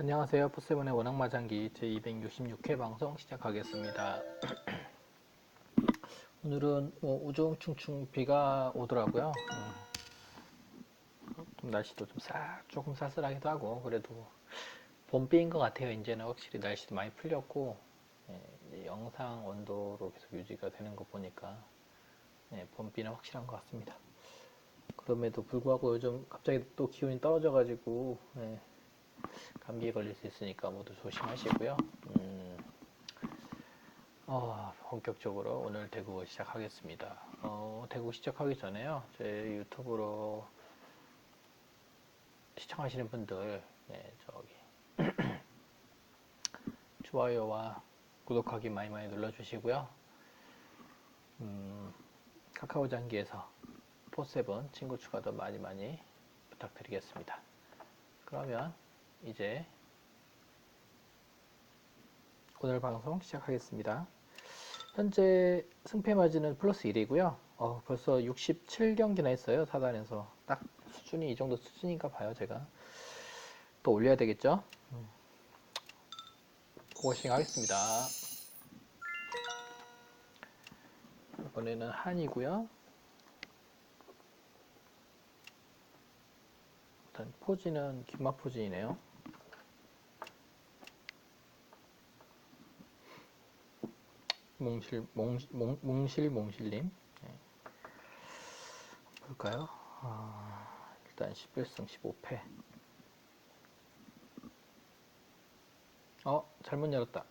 안녕하세요. 포세븐의 원앙마장기 제266회 방송 시작하겠습니다. 오늘은 뭐 우중충충 비가 오더라고요. 음, 좀 날씨도 좀 싹, 조금 쌀쌀하기도 하고, 그래도 봄비인 것 같아요. 이제는 확실히 날씨도 많이 풀렸고, 예, 영상 온도로 계속 유지가 되는 거 보니까, 예, 봄비는 확실한 것 같습니다. 그럼에도 불구하고 요즘 갑자기 또 기온이 떨어져가지고, 예, 감기에 걸릴 수 있으니까 모두 조심하시고요. 음, 어, 본격적으로 오늘 대구 시작하겠습니다. 어, 대구 시작하기 전에요. 제 유튜브로 시청하시는 분들, 네, 저기 좋아요와 구독하기 많이 많이 눌러주시고요. 음, 카카오 장기에서 포세븐 친구 추가도 많이 많이 부탁드리겠습니다. 그러면 이제 오늘 방송 시작하겠습니다. 현재 승패 마진은 플러스 1이고요. 어, 벌써 67경기나 했어요. 사단에서. 딱 수준이 이 정도 수준인가 봐요, 제가. 또 올려야 되겠죠? 음. 고고싱 하겠습니다. 이번에는 한이고요. 일단 포지는 긴마 포지이네요. 몽실 몽, 몽, 몽실 몽실님 네. 볼까요? 아, 일단 11승 15패. 어 잘못 열었다.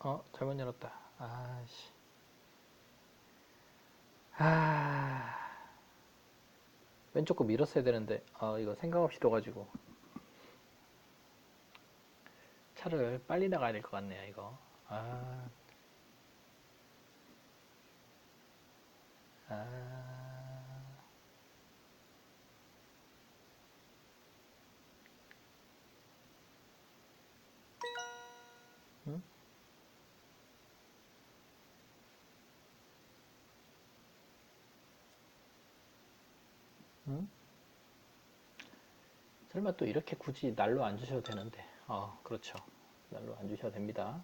어 잘못 열었다. 아씨. 아 왼쪽 거 밀었어야 되는데 아 이거 생각 없이 둬가지고 차를 빨리 나가야 될 것 같네요, 이거. 아. 아. 설마 또 이렇게 굳이 날로 안 주셔도 되는데. 어, 그렇죠. 날로 안 주셔도 됩니다.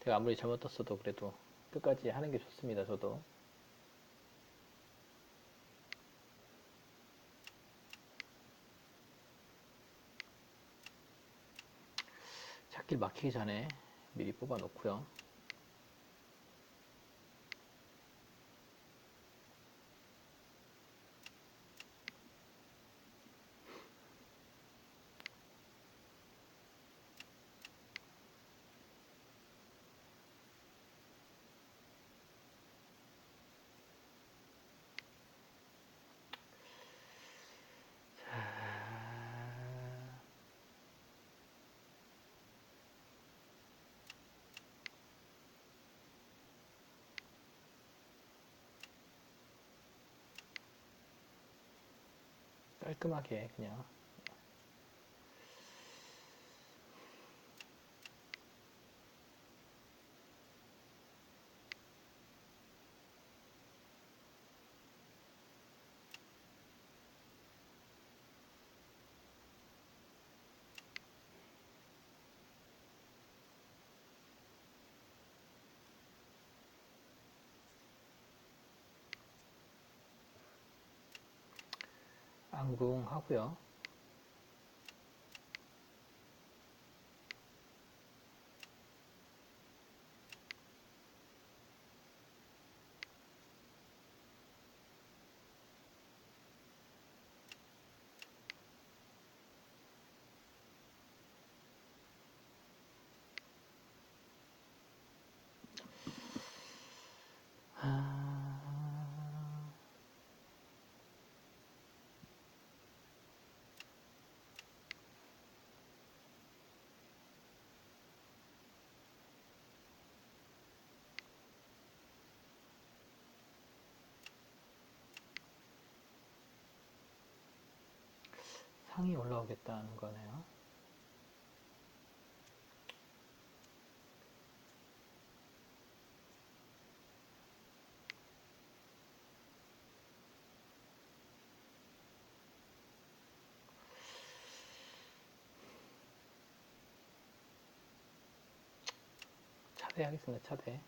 제가 아무리 잘못 떴어도 그래도 끝까지 하는 게 좋습니다, 저도. 찾길 막히기 전에 미리 뽑아 놓고요. 깔끔하게 그냥 안궁하고요. 상이 올라오겠다는 거네요. 차대하겠습니다. 차대.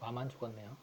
마만 죽었네요.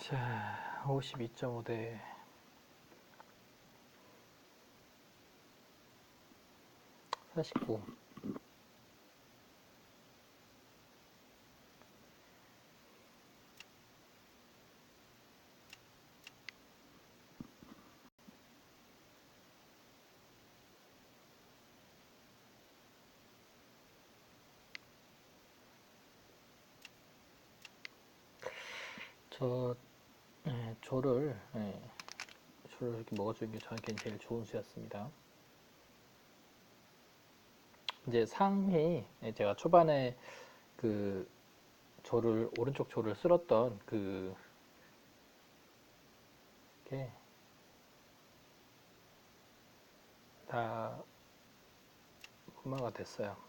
자, 52.5대 49. 저 예, 조를 예, 조를 이렇게 먹어주는 게 저한테는 제일 좋은 수였습니다. 이제 상이 예, 제가 초반에 그 조를 오른쪽 조를 쓸었던 그게다 분마가 됐어요.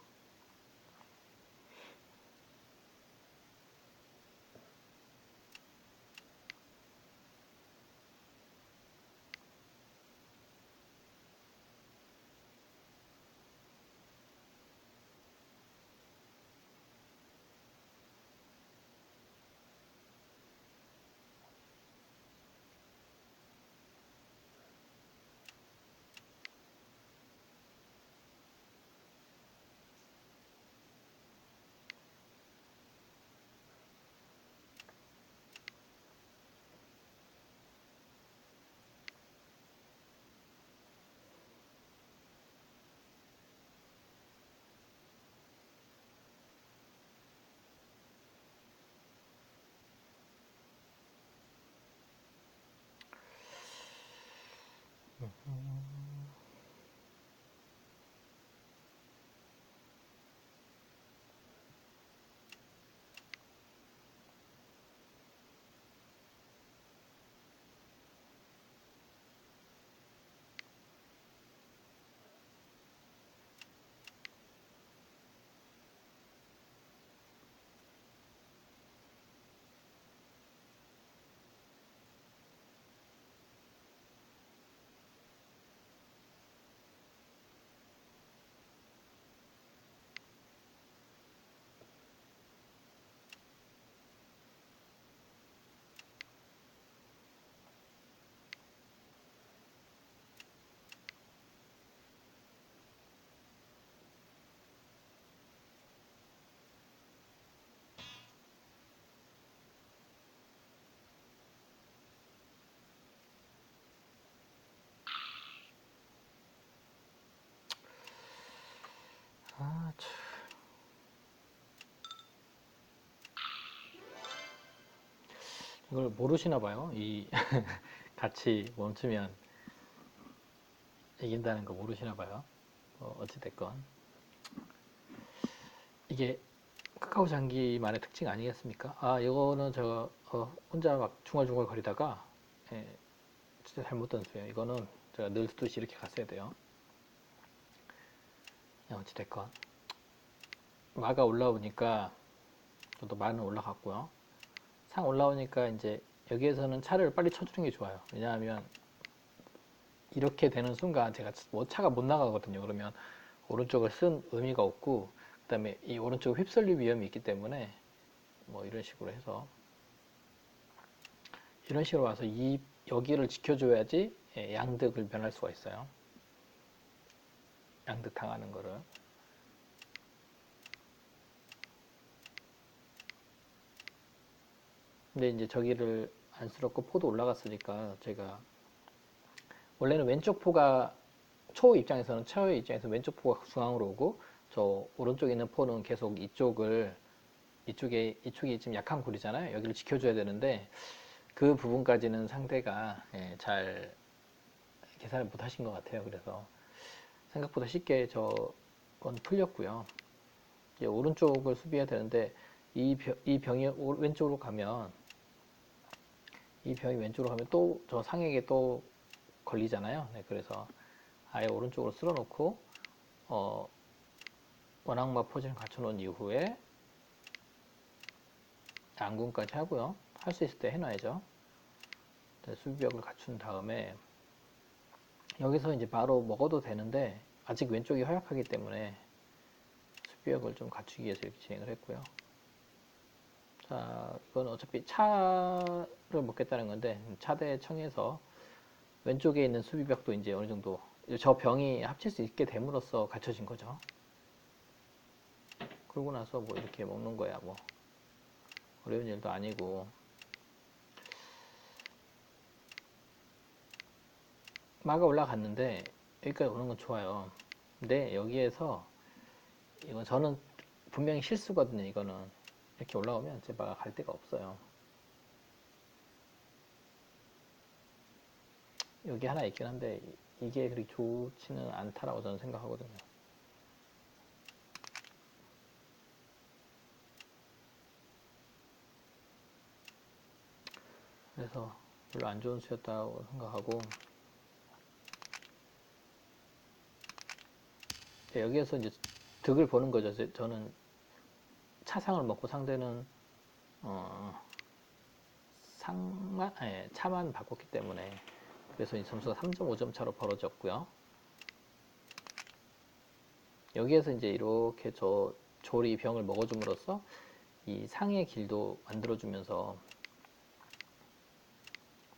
아, 참. 이걸 모르시나 봐요. 이 같이 멈추면 이긴다는 거 모르시나 봐요. 어, 어찌됐건 이게 카카오 장기만의 특징 아니겠습니까? 아, 이거는 제가 어, 혼자 막 중얼중얼 거리다가 예, 진짜 잘못 던졌어요. 이거는 제가 늘 쓰듯이 이렇게 갔어야 돼요. 야, 어찌됐건 마가 올라오니까 저도 마는 올라갔고요. 상 올라오니까 이제 여기에서는 차를 빨리 쳐주는 게 좋아요. 왜냐하면 이렇게 되는 순간 제가 뭐 차가 못 나가거든요. 그러면 오른쪽을 쓴 의미가 없고 그다음에 이 오른쪽 휩쓸릴 위험이 있기 때문에 뭐 이런 식으로 해서 이런 식으로 와서 이 여기를 지켜줘야지 예, 양득을 면할 수가 있어요. 양득 당하는 거를. 근데 이제 저기를 안쓰럽고 포도 올라갔으니까 제가 원래는 왼쪽 포가 초 입장에서는 초의 입장에서 왼쪽 포가 중앙으로 오고 저 오른쪽에 있는 포는 계속 이쪽을 이쪽에 이쪽이 지금 약한 골이잖아요. 여기를 지켜줘야 되는데 그 부분까지는 상대가 예, 잘 계산을 못 하신 것 같아요. 그래서 생각보다 쉽게 저건 풀렸고요. 이제 오른쪽을 수비해야 되는데 이, 병, 이 병이 오- 왼쪽으로 가면 이 병이 왼쪽으로 가면 또 저 상에게 또 걸리잖아요. 네, 그래서 아예 오른쪽으로 쓸어놓고 어, 원앙마 포진을 갖춰놓은 이후에 양군까지 하고요. 할 수 있을 때 해놔야죠. 네, 수비벽을 갖춘 다음에 여기서 이제 바로 먹어도 되는데 아직 왼쪽이 허약하기 때문에 수비벽을 좀 갖추기 위해서 이렇게 진행을 했고요. 자, 이건 어차피 차를 먹겠다는 건데 차대 청에서 왼쪽에 있는 수비벽도 이제 어느 정도 저 병이 합칠 수 있게 됨으로써 갖춰진 거죠. 그러고 나서 뭐 이렇게 먹는 거야 뭐 어려운 일도 아니고 마가 올라갔는데 여기까지 오는 건 좋아요. 근데 여기에서 이건 저는 분명히 실수거든요. 이거는 이렇게 올라오면 제 마가 갈 데가 없어요. 여기 하나 있긴 한데 이게 그렇게 좋지는 않다라고 저는 생각하거든요. 그래서 별로 안 좋은 수였다고 생각하고 네, 여기에서 이제 득을 보는 거죠. 제- 저는 차상을 먹고 상대는 어, 상만 아니, 차만 바꿨기 때문에 그래서 이 점수가 3.5점 차로 벌어졌고요. 여기에서 이제 이렇게 저 조리 병을 먹어줌으로써 이 상의 길도 만들어주면서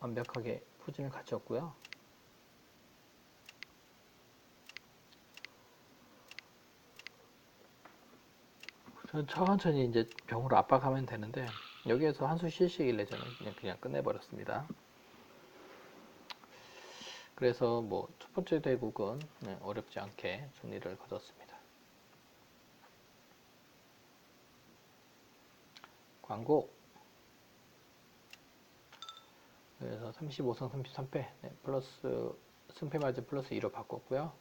완벽하게 포진을 갖췄고요. 저는 천천히 이제 병으로 압박하면 되는데 여기에서 한 수 쉬시길래 저는 그냥 그냥 끝내버렸습니다. 그래서 뭐 첫 번째 대국은 네, 어렵지 않게 승리를 거뒀습니다. 광고 그래서 35승 33패 네, 플러스 승패 마진 플러스 2로 바꿨고요.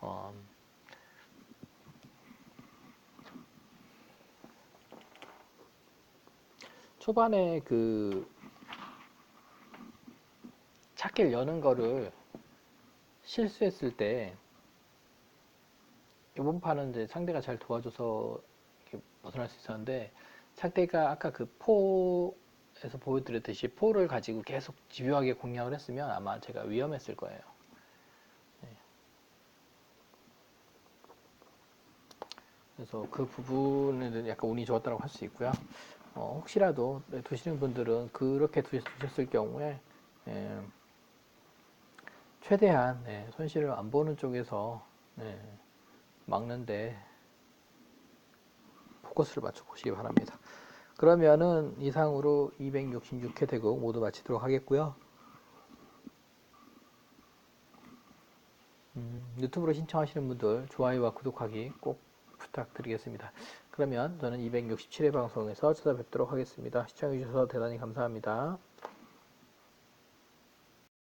어, 초반에 그 찾기를 여는 거를 실수했을 때 이번 판은 이제 상대가 잘 도와줘서 이렇게 벗어날 수 있었는데 상대가 아까 그 포에서 보여드렸듯이 포를 가지고 계속 집요하게 공략을 했으면 아마 제가 위험했을 거예요. 네. 그래서 그 부분에는 약간 운이 좋았다고 할 수 있고요. 어, 혹시라도 네, 두시는 분들은 그렇게 두- 두셨을 경우에 예, 최대한 네, 손실을 안 보는 쪽에서 네, 막는데 포커스를 맞춰 보시기 바랍니다. 그러면은 이상으로 266회 대국 모두 마치도록 하겠고요. 음, 유튜브로 신청하시는 분들 좋아요와 구독하기 꼭 부탁드리겠습니다. 그러면 저는 267회 방송에서 찾아뵙도록 하겠습니다. 시청해주셔서 대단히 감사합니다.